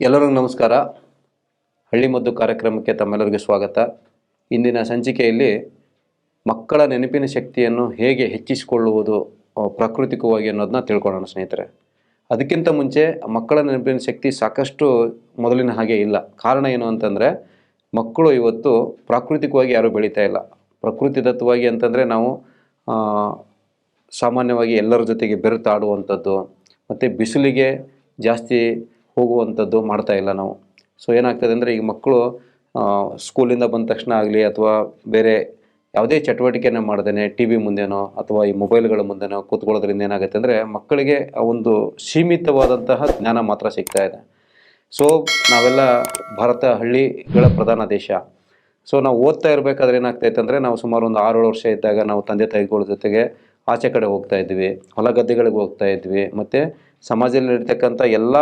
ಎಲ್ಲರಿಗೂ ನಮಸ್ಕಾರ. ಹಳ್ಳಿ ಮದ್ದು ಕಾರ್ಯಕ್ರಮಕ್ಕೆ ತಮ್ಮೆಲ್ಲರಿಗೂ ಸ್ವಾಗತ. ಇಂದಿನ ಸಂಚಿಕೆಯಲ್ಲಿ ಮಕ್ಕಳ ನೆನಪಿನ ಶಕ್ತಿಯನ್ನು ಹೇಗೆ ಹೆಚ್ಚಿಸಿಕೊಳ್ಳುವುದು ಪ್ರಾಕೃತಿಕವಾಗಿ ಅನ್ನೋದನ್ನ ತಿಳ್ಕೊಳ್ಳೋಣ ಸ್ನೇಹಿತರೆ. ಅದಕ್ಕಿಂತ ಮುಂಚೆ ಮಕ್ಕಳ ನೆನಪಿನ ಶಕ್ತಿ ಸಾಕಷ್ಟು ಮೊದಲಿನ ಹಾಗೆ ಇಲ್ಲ. ಕಾರಣ ಏನು ಅಂತಂದರೆ, ಮಕ್ಕಳು ಇವತ್ತು ಪ್ರಾಕೃತಿಕವಾಗಿ ಯಾರೂ ಬೆಳೀತಾ ಇಲ್ಲ. ಪ್ರಕೃತಿದತ್ತವಾಗಿ ಅಂತಂದರೆ ನಾವು ಸಾಮಾನ್ಯವಾಗಿ ಎಲ್ಲರ ಜೊತೆಗೆ ಬೆರೆತಾಡುವಂಥದ್ದು, ಮತ್ತು ಬಿಸಿಲಿಗೆ ಜಾಸ್ತಿ ಹೋಗುವಂಥದ್ದು ಮಾಡ್ತಾ ಇಲ್ಲ ನಾವು. ಸೊ ಏನಾಗ್ತದೆ ಅಂದರೆ ಈಗ ಮಕ್ಕಳು ಸ್ಕೂಲಿಂದ ಬಂದ ತಕ್ಷಣ ಆಗಲಿ ಅಥವಾ ಬೇರೆ ಯಾವುದೇ ಚಟುವಟಿಕೆನ ಮಾಡ್ದೇನೆ ಟಿ ವಿ ಮುಂದೆನೋ ಅಥವಾ ಈ ಮೊಬೈಲ್ಗಳ ಮುಂದೆನೋ ಕೂತ್ಕೊಳ್ಳೋದ್ರಿಂದ ಏನಾಗುತ್ತೆ ಅಂದರೆ ಮಕ್ಕಳಿಗೆ ಒಂದು ಸೀಮಿತವಾದಂತಹ ಜ್ಞಾನ ಮಾತ್ರ ಸಿಗ್ತಾ ಇದೆ. ಸೊ ನಾವೆಲ್ಲ ಭಾರತ ಹಳ್ಳಿಗಳ ಪ್ರಧಾನ ದೇಶ. ಸೊ ನಾವು ಓದ್ತಾ ಇರಬೇಕಾದ್ರೆ ಏನಾಗ್ತೈತೆ ಅಂದರೆ ನಾವು ಸುಮಾರು ಒಂದು ಆರೇಳು ವರ್ಷ ಇದ್ದಾಗ ನಾವು ತಂದೆ ತಾಯಿಗಳ ಜೊತೆಗೆ ಆಚೆ ಕಡೆ ಹೋಗ್ತಾ ಇದ್ವಿ. ಹೊಲ ಗದ್ದೆಗಳಿಗೆ ಹೋಗ್ತಾ ಇದ್ವಿ. ಮತ್ತು ಸಮಾಜದಲ್ಲಿ ನಡೀತಕ್ಕಂಥ ಎಲ್ಲ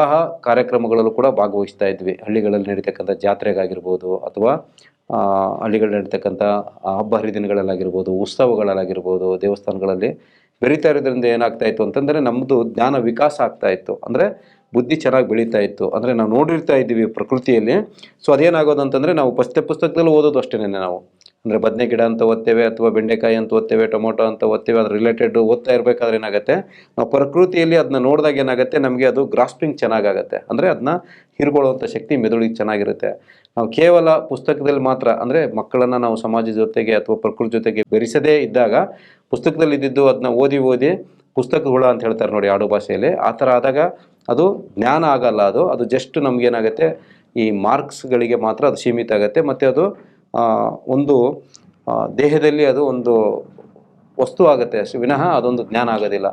ಕಾರ್ಯಕ್ರಮಗಳಲ್ಲೂ ಕೂಡ ಭಾಗವಹಿಸ್ತಾ ಇದ್ವಿ. ಹಳ್ಳಿಗಳಲ್ಲಿ ನಡೀತಕ್ಕಂಥ ಜಾತ್ರೆಗಾಗಿರ್ಬೋದು ಅಥವಾ ಹಳ್ಳಿಗಳಲ್ಲಿ ನಡೀತಕ್ಕಂಥ ಹಬ್ಬ ಹರಿದಿನಗಳಲ್ಲಾಗಿರ್ಬೋದು, ಉತ್ಸವಗಳಲ್ಲಾಗಿರ್ಬೋದು, ದೇವಸ್ಥಾನಗಳಲ್ಲಿ ಬೆರೀತಾ ಇರೋದ್ರಿಂದ ಏನಾಗ್ತಾ ಇತ್ತು ಅಂತಂದರೆ ನಮ್ಮದು ಜ್ಞಾನ ವಿಕಾಸ ಆಗ್ತಾ ಇತ್ತು. ಅಂದರೆ ಬುದ್ಧಿ ಚೆನ್ನಾಗಿ ಬೆಳೀತಾ ಇತ್ತು. ಅಂದರೆ ನಾವು ನೋಡಿರ್ತಾ ಇದ್ದೀವಿ ಪ್ರಕೃತಿಯಲ್ಲಿ. ಸೊ ಅದೇನಾಗೋದು ಅಂತಂದರೆ ನಾವು ಪಠ್ಯ ಪುಸ್ತಕದಲ್ಲಿ ಓದೋದು ಅಷ್ಟೇ ನಾವು. ಅಂದರೆ ಬದನೆ ಗಿಡ ಅಂತ ಓದ್ತೇವೆ ಅಥವಾ ಬೆಂಡೆಕಾಯಿ ಅಂತ ಓದ್ತೇವೆ ಟೊಮೊಟೊ ಅಂತ ಓದ್ತೇವೆ ಅದ್ರ ರಿಲೇಟೆಡ್ ಓದ್ತಾ ಇರಬೇಕಾದ್ರೆ ಏನಾಗುತ್ತೆ? ನಾವು ಪ್ರಕೃತಿಯಲ್ಲಿ ಅದನ್ನ ನೋಡಿದಾಗ ಏನಾಗುತ್ತೆ? ನಮಗೆ ಅದು ಗ್ರಾಸ್ಪಿಂಗ್ ಚೆನ್ನಾಗಾಗತ್ತೆ. ಅಂದರೆ ಅದನ್ನ ಹೀರ್ಕೊಳ್ಳುವಂಥ ಶಕ್ತಿ ಮೆದುಳಿಗೆ ಚೆನ್ನಾಗಿರುತ್ತೆ. ನಾವು ಕೇವಲ ಪುಸ್ತಕದಲ್ಲಿ ಮಾತ್ರ ಅಂದರೆ ಮಕ್ಕಳನ್ನು ನಾವು ಸಮಾಜದ ಜೊತೆಗೆ ಅಥವಾ ಪ್ರಕೃತಿ ಜೊತೆಗೆ ಬೆರೆಸದೇ ಇದ್ದಾಗ ಪುಸ್ತಕದಲ್ಲಿ ಇದ್ದಿದ್ದು ಅದನ್ನ ಓದಿ ಓದಿ ಪುಸ್ತಕ ಹುಳ ಅಂತ ಹೇಳ್ತಾರೆ ನೋಡಿ ಆಡು ಭಾಷೆಯಲ್ಲಿ. ಆ ಥರ ಆದಾಗ ಅದು ಜ್ಞಾನ ಆಗಲ್ಲ ಅದು. ಅದು ಜಸ್ಟ್ ನಮಗೇನಾಗುತ್ತೆ ಈ ಮಾರ್ಕ್ಸ್ಗಳಿಗೆ ಮಾತ್ರ ಅದು ಸೀಮಿತ ಆಗುತ್ತೆ. ಮತ್ತು ಅದು ಒಂದು ದೇಹದಲ್ಲಿ ಅದು ಒಂದು ವಸ್ತು ಆಗುತ್ತೆ. ಅಷ್ಟು ವಿನಃ ಅದೊಂದು ಜ್ಞಾನ ಆಗೋದಿಲ್ಲ.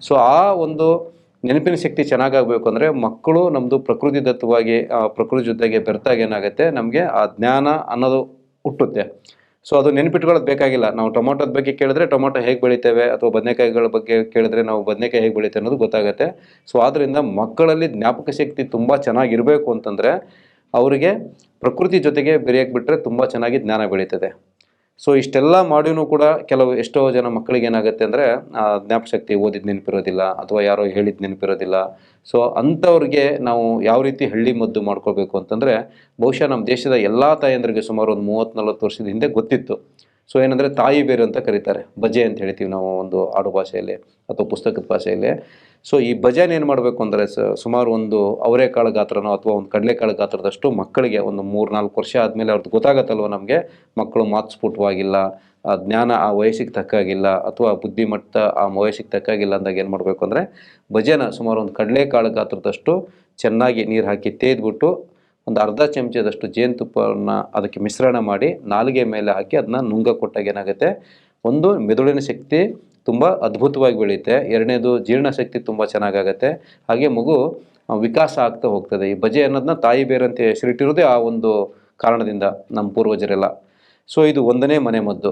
ಸೊ, ಆ ಒಂದು ನೆನಪಿನ ಶಕ್ತಿ ಚೆನ್ನಾಗಾಗಬೇಕು ಅಂದರೆ ಮಕ್ಕಳು ನಮ್ಮದು ಪ್ರಕೃತಿ ದತ್ತವಾಗಿ ಪ್ರಕೃತಿ ಜೊತೆಗೆ ಬೆರ್ತಾಗ ಏನಾಗುತ್ತೆ? ನಮಗೆ ಆ ಜ್ಞಾನ ಅನ್ನೋದು ಹುಟ್ಟುತ್ತೆ. ಸೊ, ಅದು ನೆನಪಿಟ್ಕೊಳ್ಳೋದು ಬೇಕಾಗಿಲ್ಲ. ನಾವು ಟೊಮೊಟೊದ ಬಗ್ಗೆ ಕೇಳಿದ್ರೆ ಟೊಮೊಟೊ ಹೇಗೆ ಬೆಳಿತೇವೆ? ಅಥವಾ ಬದನೆಕಾಯಿಗಳ ಬಗ್ಗೆ ಕೇಳಿದ್ರೆ ನಾವು ಬದನೆಕಾಯಿ ಹೇಗೆ ಬೆಳಿತೇವೆ ಅನ್ನೋದು ಗೊತ್ತಾಗುತ್ತೆ. ಸೊ ಆದ್ದರಿಂದ ಮಕ್ಕಳಲ್ಲಿ ಜ್ಞಾಪಕ ಶಕ್ತಿ ತುಂಬ ಚೆನ್ನಾಗಿರಬೇಕು ಅಂತಂದರೆ ಅವರಿಗೆ ಪ್ರಕೃತಿ ಜೊತೆಗೆ ಬೆರೆಯಕ್ಕೆ ಬಿಟ್ಟರೆ ತುಂಬ ಚೆನ್ನಾಗಿ ಜ್ಞಾನ ಬೆಳೀತದೆ. ಸೊ ಇಷ್ಟೆಲ್ಲ ಮಾಡಿನೂ ಕೂಡ ಕೆಲವು ಎಷ್ಟೋ ಜನ ಮಕ್ಕಳಿಗೆ ಏನಾಗುತ್ತೆ ಅಂದರೆ ಜ್ಞಾಪಶಕ್ತಿ ಓದಿದ ನೆನಪಿರೋದಿಲ್ಲ ಅಥವಾ ಯಾರೋ ಹೇಳಿದ ನೆನಪಿರೋದಿಲ್ಲ. ಸೊ ಅಂಥವ್ರಿಗೆ ನಾವು ಯಾವ ರೀತಿ ಹಳ್ಳಿ ಮದ್ದು ಮಾಡ್ಕೋಬೇಕು ಅಂತಂದರೆ, ಬಹುಶಃ ನಮ್ಮ ದೇಶದ ಎಲ್ಲ ತಾಯಂದ್ರಿಗೆ ಸುಮಾರು ಒಂದು ಮೂವತ್ತು ನಲ್ವತ್ತು ವರ್ಷದ ಹಿಂದೆ ಗೊತ್ತಿತ್ತು. ಸೊ ಏನಂದರೆ ತಾಯಿ ಬೇರು ಅಂತ ಕರೀತಾರೆ. ಭಜೆ ಅಂತ ಹೇಳ್ತೀವಿ ನಾವು ಒಂದು ಆಡು ಭಾಷೆಯಲ್ಲಿ ಅಥವಾ ಪುಸ್ತಕದ ಭಾಷೆಯಲ್ಲಿ. ಸೊ ಈ ಭಜೆನ ಏನು ಮಾಡಬೇಕು ಅಂದರೆ ಸುಮಾರು ಒಂದು ಅವರೆಕಾಳು ಗಾತ್ರನೋ ಅಥವಾ ಒಂದು ಕಡಲೆಕಾಳು ಗಾತ್ರದಷ್ಟು ಮಕ್ಕಳಿಗೆ ಒಂದು ಮೂರು ನಾಲ್ಕು ವರ್ಷ ಆದಮೇಲೆ ಅವ್ರದ್ದು ಗೊತ್ತಾಗತ್ತಲ್ವ ನಮಗೆ? ಮಕ್ಕಳು ಮಾತ್ಸ್ಫುಟವಾಗಿಲ್ಲ ಆ ಜ್ಞಾನ ಆ ವಯಸ್ಸಿಗೆ ತಕ್ಕಾಗಿಲ್ಲ ಅಥವಾ ಬುದ್ಧಿಮಟ್ಟ ಆ ವಯಸ್ಸಿಗೆ ತಕ್ಕಾಗಿಲ್ಲ ಅಂದಾಗ ಏನು ಮಾಡಬೇಕು ಅಂದರೆ ಭಜನ ಸುಮಾರು ಒಂದು ಕಡಲೆಕಾಳು ಗಾತ್ರದಷ್ಟು ಚೆನ್ನಾಗಿ ನೀರು ಹಾಕಿ ತೇದ್ಬಿಟ್ಟು ಒಂದು ಅರ್ಧ ಚಮಚದಷ್ಟು ಜೇನುತುಪ್ಪವನ್ನು ಅದಕ್ಕೆ ಮಿಶ್ರಣ ಮಾಡಿ ನಾಲಿಗೆ ಮೇಲೆ ಹಾಕಿ ಅದನ್ನ ನುಂಗ ಕೊಟ್ಟಾಗ ಏನಾಗುತ್ತೆ? ಒಂದು ಮೆದುಳಿನ ಶಕ್ತಿ ತುಂಬ ಅದ್ಭುತವಾಗಿ ಬೆಳೆಯುತ್ತೆ. ಎರಡನೇದು ಜೀರ್ಣಶಕ್ತಿ ತುಂಬ ಚೆನ್ನಾಗಾಗತ್ತೆ. ಹಾಗೆ ಮಗು ವಿಕಾಸ ಆಗ್ತಾ ಹೋಗ್ತದೆ. ಈ ಬಜೆ ಅನ್ನೋದನ್ನ ತಾಯಿ ಬೇರಂತೆ ಹೆಸರಿಟ್ಟಿರೋದೇ ಆ ಒಂದು ಕಾರಣದಿಂದ ನಮ್ಮ ಪೂರ್ವಜರೆಲ್ಲ. ಸೊ, ಇದು ಒಂದನೇ ಮನೆ ಮದ್ದು.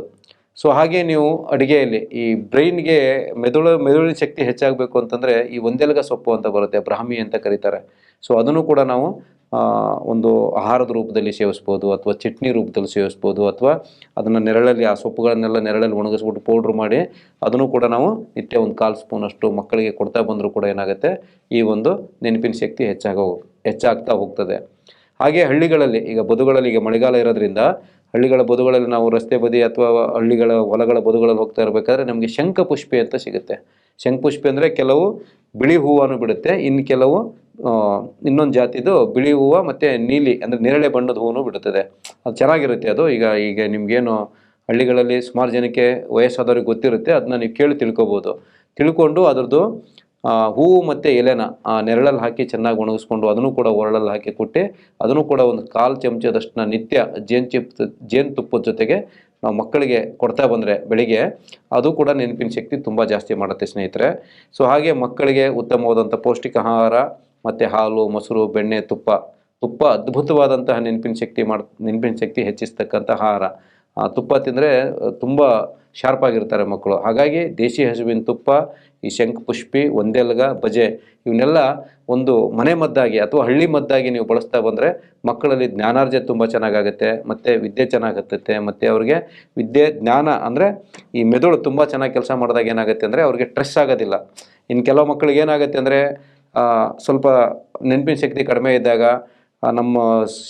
ಸೊ, ಹಾಗೆ ನೀವು ಅಡುಗೆಯಲ್ಲಿ ಈ ಬ್ರೈನ್ಗೆ ಮೆದುಳು, ಮೆದುಳಿನ ಶಕ್ತಿ ಹೆಚ್ಚಾಗಬೇಕು ಅಂತಂದರೆ ಈ ಒಂದೆಲಗ ಸೊಪ್ಪು ಅಂತ ಬರುತ್ತೆ, ಬ್ರಾಹ್ಮಿ ಅಂತ ಕರೀತಾರೆ. ಸೊ, ಅದನ್ನು ಕೂಡ ನಾವು ಒಂದು ಆಹಾರದ ರೂಪದಲ್ಲಿ ಸೇವಿಸ್ಬೋದು ಅಥವಾ ಚಟ್ನಿ ರೂಪದಲ್ಲಿ ಸೇವಿಸ್ಬೋದು ಅಥವಾ ಅದನ್ನು ನೆರಳಲ್ಲಿ ಆ ಸೊಪ್ಪುಗಳನ್ನೆಲ್ಲ ನೆರಳಲ್ಲಿ ಒಣಗಿಸ್ಬಿಟ್ಟು ಪೌಡ್ರ್ ಮಾಡಿ ಅದನ್ನು ಕೂಡ ನಾವು ನಿತ್ಯ ಒಂದು ಕಾಲು ಸ್ಪೂನಷ್ಟು ಮಕ್ಕಳಿಗೆ ಕೊಡ್ತಾ ಬಂದರೂ ಕೂಡ ಏನಾಗುತ್ತೆ? ಈ ಒಂದು ನೆನಪಿನ ಶಕ್ತಿ ಹೆಚ್ಚಾಗ, ಹೆಚ್ಚಾಗ್ತಾ ಹೋಗ್ತದೆ. ಹಾಗೆ ಹಳ್ಳಿಗಳಲ್ಲಿ, ಈಗ ಬದುಗಳಲ್ಲಿ, ಈಗ ಮಳೆಗಾಲ ಇರೋದ್ರಿಂದ ಹಳ್ಳಿಗಳ ಬದುಗಳಲ್ಲಿ ನಾವು ರಸ್ತೆ ಬದಿ ಅಥವಾ ಹಳ್ಳಿಗಳ ಹೊಲಗಳ ಬದುಗಳಲ್ಲಿ ಹೋಗ್ತಾ ಇರಬೇಕಾದ್ರೆ ನಮಗೆ ಶಂಖಪುಷ್ಪಿ ಅಂತ ಸಿಗುತ್ತೆ. ಶಂಖಪುಷ್ಪಿ ಅಂದರೆ ಕೆಲವು ಬಿಳಿ ಹೂವನ್ನು ಬಿಡುತ್ತೆ, ಇನ್ನು ಕೆಲವು ಇನ್ನೊಂದು ಜಾತಿದು ಬಿಳಿ ಹೂವು ಮತ್ತು ನೀಲಿ, ಅಂದರೆ ನೇರಳೆ ಬಣ್ಣದ ಹೂವು ಬಿಡುತ್ತದೆ. ಅದು ಚೆನ್ನಾಗಿರುತ್ತೆ ಅದು. ಈಗ ಈಗ ನಿಮಗೇನು ಹಳ್ಳಿಗಳಲ್ಲಿ ಸುಮಾರು ಜನಕ್ಕೆ ವಯಸ್ಸಾದವ್ರಿಗೆ ಗೊತ್ತಿರುತ್ತೆ ಅದನ್ನ ನೀವು ಕೇಳಿ ತಿಳ್ಕೊಬೋದು. ತಿಳ್ಕೊಂಡು ಅದರದ್ದು ಹೂವು ಮತ್ತು ಎಲೆನ ನೆರಳಲ್ಲಿ ಹಾಕಿ ಚೆನ್ನಾಗಿ ಒಣಗಿಸ್ಕೊಂಡು ಅದನ್ನು ಕೂಡ ಒರಳಲ್ಲಿ ಹಾಕಿ ಕೊಟ್ಟು, ಅದನ್ನು ಕೂಡ ಒಂದು ಕಾಲು ಚಮಚದಷ್ಟನ್ನ ನಿತ್ಯ ಜೇನು ಚಿಪ್ ಜೇನುತುಪ್ಪದ ಜೊತೆಗೆ ನಾವು ಮಕ್ಕಳಿಗೆ ಕೊಡ್ತಾ ಬಂದರೆ ಬೆಳಿಗ್ಗೆ, ಅದು ಕೂಡ ನೆನಪಿನ ಶಕ್ತಿ ತುಂಬ ಜಾಸ್ತಿ ಮಾಡುತ್ತೆ ಸ್ನೇಹಿತರೆ. ಸೊ ಹಾಗೆ ಮಕ್ಕಳಿಗೆ ಉತ್ತಮವಾದಂಥ ಪೌಷ್ಟಿಕ ಆಹಾರ ಮತ್ತು ಹಾಲು, ಮೊಸರು, ಬೆಣ್ಣೆ, ತುಪ್ಪ ತುಪ್ಪ ಅದ್ಭುತವಾದಂತಹ ನೆನಪಿನ ಶಕ್ತಿ ಮಾಡ್, ನೆನಪಿನ ಶಕ್ತಿ ಹೆಚ್ಚಿಸ್ತಕ್ಕಂಥ ಆಹಾರ. ಆ ತುಪ್ಪ ತಿಂದರೆ ತುಂಬ ಶಾರ್ಪ್ ಆಗಿರ್ತಾರೆ ಮಕ್ಕಳು. ಹಾಗಾಗಿ ದೇಶಿ ಹಸುವಿನ ತುಪ್ಪ, ಈ ಶಂಖಪುಷ್ಪಿ ಒಂದೆಲ್ಗ, ಬಜೆ ಇವನ್ನೆಲ್ಲ ಒಂದು ಮನೆ ಮದ್ದಾಗಿ ಅಥವಾ ಹಳ್ಳಿ ಮದ್ದಾಗಿ ನೀವು ಬಳಸ್ತಾ ಬಂದರೆ ಮಕ್ಕಳಲ್ಲಿ ಜ್ಞಾನಾರ್ಜನೆ ತುಂಬ ಚೆನ್ನಾಗಾಗುತ್ತೆ, ಮತ್ತು ವಿದ್ಯೆ ಚೆನ್ನಾಗಿ ಹತ್ತುತ್ತೆ ಮತ್ತು ಅವ್ರಿಗೆ ವಿದ್ಯೆ, ಜ್ಞಾನ ಅಂದರೆ ಈ ಮೆದುಳು ತುಂಬ ಚೆನ್ನಾಗಿ ಕೆಲಸ ಮಾಡಿದಾಗ ಏನಾಗುತ್ತೆ ಅಂದರೆ ಅವ್ರಿಗೆ ಟ್ರೆಸ್ ಆಗೋದಿಲ್ಲ. ಇನ್ನು ಕೆಲವು ಮಕ್ಕಳಿಗೆ ಏನಾಗುತ್ತೆ ಅಂದರೆ ಸ್ವಲ್ಪ ನೆನಪಿನ ಶಕ್ತಿ ಕಡಿಮೆ ಇದ್ದಾಗ ನಮ್ಮ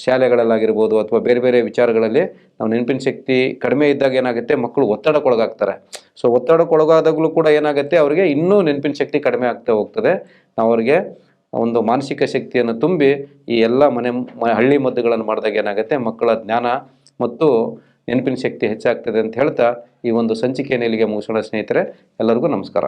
ಶಾಲೆಗಳಲ್ಲಾಗಿರ್ಬೋದು ಅಥವಾ ಬೇರೆ ಬೇರೆ ವಿಚಾರಗಳಲ್ಲಿ ನಾವು ನೆನಪಿನ ಶಕ್ತಿ ಕಡಿಮೆ ಇದ್ದಾಗ ಏನಾಗುತ್ತೆ, ಮಕ್ಕಳು ಒತ್ತಡಕ್ಕೊಳಗಾಗ್ತಾರೆ. ಸೊ ಒತ್ತಡಕ್ಕೊಳಗಾದಾಗಲೂ ಕೂಡ ಏನಾಗುತ್ತೆ, ಅವರಿಗೆ ಇನ್ನೂ ನೆನಪಿನ ಶಕ್ತಿ ಕಡಿಮೆ ಆಗ್ತಾ ಹೋಗ್ತದೆ. ನಾವು ಅವರಿಗೆ ಒಂದು ಮಾನಸಿಕ ಶಕ್ತಿಯನ್ನು ತುಂಬಿ ಈ ಎಲ್ಲ ಮನೆ ಹಳ್ಳಿ ಮದ್ದುಗಳನ್ನು ಮಾಡಿದಾಗ ಏನಾಗುತ್ತೆ, ಮಕ್ಕಳ ಜ್ಞಾನ ಮತ್ತು ನೆನಪಿನ ಶಕ್ತಿ ಹೆಚ್ಚಾಗ್ತದೆ ಅಂತ ಹೇಳ್ತಾ ಈ ಒಂದು ಸಂಚಿಕೆಯನ್ನು ಇಲ್ಲಿಗೆ ಮುಗಿಸೋಣ ಸ್ನೇಹಿತರೆ. ಎಲ್ಲರಿಗೂ ನಮಸ್ಕಾರ.